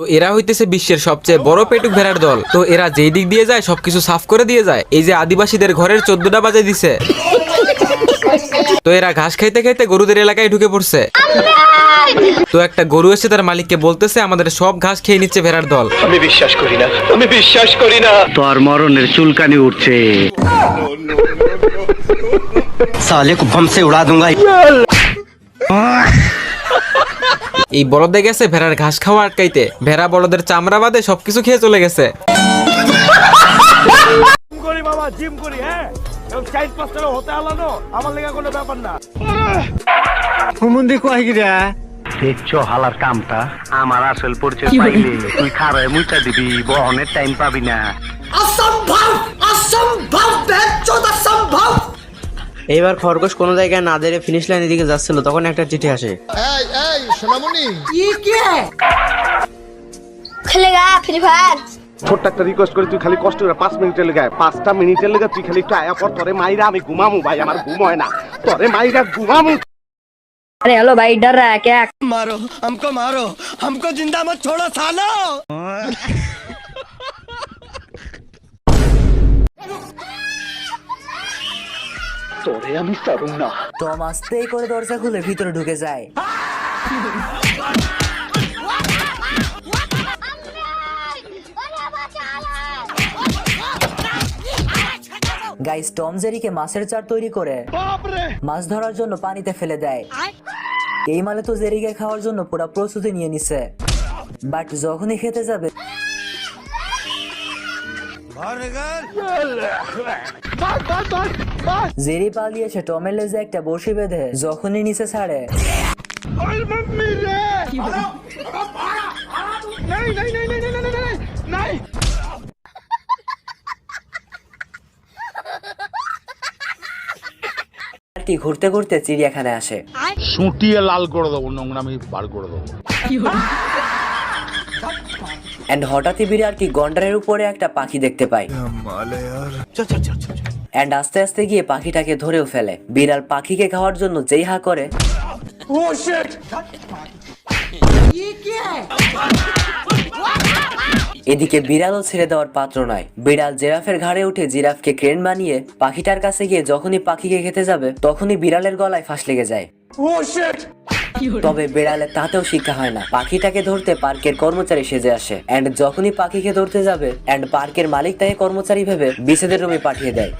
তো এরা হইতেছে বিশ্বের সবচেয়ে বড় পেটুক ভেড়ার দল। তো এরা যেই দিক দিয়ে যায় সবকিছু সাফ করে দিয়ে যায়। এই যে আদিবাসীদের ঘরের চোদ্দটা বাজে দিছে। তো এরা ঘাস খাইতে খাইতে গরুদের এলাকায় ঢুকে পড়ছে। তো একটা গরু এসে তার মালিককে বলতেছে আমাদের সব ঘাস খেয়ে নিচ্ছে ভেড়ার দল। আমি বিশ্বাস করি না। আমি বিশ্বাস করি না। তোর মরণের চুলকানি উঠছে। সালে কো উড়া দুঙ্গা এই বলদে গেছে ভেড়ার ঘাস খাওয়া আটকাইতে। ভেড়া বলদের চামড়া বাদে সবকিছু খেয়ে চলে গেছে। করি বাবা জিম করি হ্যাঁ? হতে আলানো আমার লেগে কোনো ব্যাপার না। হুমুন্দি কয় গিরা দেখছ হালার কামটা? আমার আসল পাইলে তুই খারায় দিবি বহনের টাইম পাবি না। এইবার খরগোশ কোনো জায়গায় না দেরে ফিনিশ লাইনের দিকে যাচ্ছিল তখন একটা চিঠি আসে খেলেগা ফ্রি ফায়ার ছোট্ট একটা রিকোয়েস্ট করি তুই খালি কষ্ট করে পাঁচ মিনিটের লেগে আয়। পাঁচটা মিনিটের লেগে তুই খালি একটু আয়া পর তোরে মাইরা আমি ঘুমামু ভাই আমার ঘুম হয় না তোরে মাইরা ঘুমামু अरे हेलो भाई डर रहा है क्या मारो हमको मारो हमको जिंदा मत छोड़ो सालो টম আস্তেই করে দরজা খুলে ভিতরে ঢুকে যায়। গাইস টম জেরিকে মাছের চার তৈরি করে। মাছ ধরার জন্য পানিতে ফেলে দেয়। এই মালে তো জেরিকে খাওয়ার জন্য পুরো প্রস্তুতি নিয়ে নিছে। বাট যখনই খেতে যাবে জেরি পালিয়ে এসে টমের লেজে একটা বড়শি বেঁধে যখনই নিচে ছাড়ে। টি ঘুরতে ঘুরতে চিড়িয়াখানায় আসে। সুটিয়ে লাল করে দেবো নোংরামি বার করে দেবো। এন্ড হঠাৎই বিড়ালটি গন্ডারের উপরে একটা পাখি দেখতে পায় এন্ড আস্তে আস্তে গিয়ে পাখিটাকে ধরেও ফেলে। বিড়াল পাখিকে খাওয়ার জন্য যেই হা করে এদিকে বিড়ালও ছেড়ে দেওয়ার পাত্র নয়। বিড়াল জিরাফের ঘাড়ে উঠে জিরাফকে ক্রেন বানিয়ে পাখিটার কাছে গিয়ে যখনই পাখিকে খেতে যাবে তখনই বিড়ালের গলায় ফাঁস লেগে যায়। তবে বেড়ালে তাতেও শিক্ষা হয় না। পাখিটাকে ধরতে পার্কের কর্মচারী সেজে আসে। অ্যান্ড যখনই পাখিকে ধরতে যাবে অ্যান্ড পার্কের মালিক তাকে কর্মচারী ভেবে বিষেদের রুমে পাঠিয়ে দেয়।